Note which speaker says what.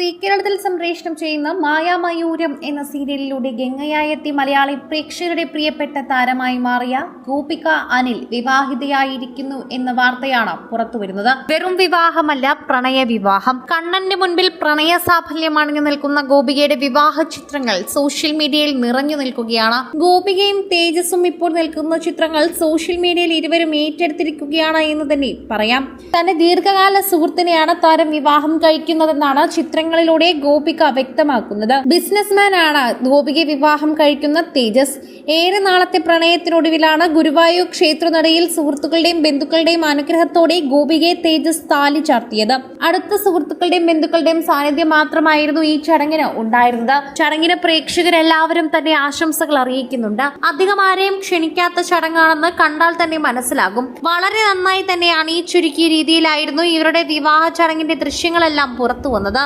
Speaker 1: C കേരളത്തിൽ സംപ്രേഷണം ചെയ്യുന്ന മായാമയൂരം എന്ന സീരിയലിലൂടെ ഗംഗയായെത്തി മലയാളി പ്രേക്ഷകരുടെ പ്രിയപ്പെട്ട താരമായി മാറിയ ഗോപിക അനിൽ വിവാഹിതയായിരിക്കുന്നു എന്ന വാർത്തയാണ് പുറത്തുവരുന്നത്. വെറും വിവാഹമല്ല പ്രണയ വിവാഹം കണ്ണന്റെ മുൻപിൽ പ്രണയ സാഫല്യം അണിഞ്ഞു നിൽക്കുന്ന ഗോപികയുടെ വിവാഹ ചിത്രങ്ങൾ സോഷ്യൽ മീഡിയയിൽ നിറഞ്ഞു നിൽക്കുകയാണ്. ഗോപികയും തേജസും ഇപ്പോൾ നിൽക്കുന്ന ചിത്രങ്ങൾ സോഷ്യൽ മീഡിയയിൽ ഇരുവരും ഏറ്റെടുത്തിരിക്കുകയാണ് എന്ന് തന്നെ പറയാം. തന്റെ ദീർഘകാല സുഹൃത്തിനെയാണ് താരം വിവാഹം കഴിക്കുന്നതെന്നാണ് ചിത്രങ്ങളിലൂടെ ഗോപിക വ്യക്തമാക്കുന്നത്. ബിസിനസ്മാൻ ആണ് ഗോപികയെ വിവാഹം കഴിക്കുന്ന തേജസ്. ഏറെ നാളത്തെ പ്രണയത്തിനൊടുവിലാണ് ഗുരുവായൂർ ക്ഷേത്രനടയിൽ സുഹൃത്തുക്കളുടെയും ബന്ധുക്കളുടെയും അനുഗ്രഹത്തോടെ ഗോപികയെ തേജസ് താലി ചാർത്തിയത്. അടുത്ത സുഹൃത്തുക്കളുടെയും ബന്ധുക്കളുടെയും സാന്നിധ്യം മാത്രമായിരുന്നു ഈ ചടങ്ങിന് ഉണ്ടായിരുന്നത്. ചടങ്ങിന് പ്രേക്ഷകരെല്ലാവരും തന്നെ ആശംസകൾ അറിയിക്കുന്നുണ്ട്. അധികം ആരെയും ക്ഷണിക്കാത്ത ചടങ്ങാണെന്ന് കണ്ടാൽ തന്നെ മനസ്സിലാകും. വളരെ നന്നായി തന്നെ അണിയിച്ചൊരുക്കിയ രീതിയിലായിരുന്നു ഇവരുടെ വിവാഹ ചടങ്ങിന്റെ ദൃശ്യങ്ങളെല്ലാം പുറത്തു വന്നത്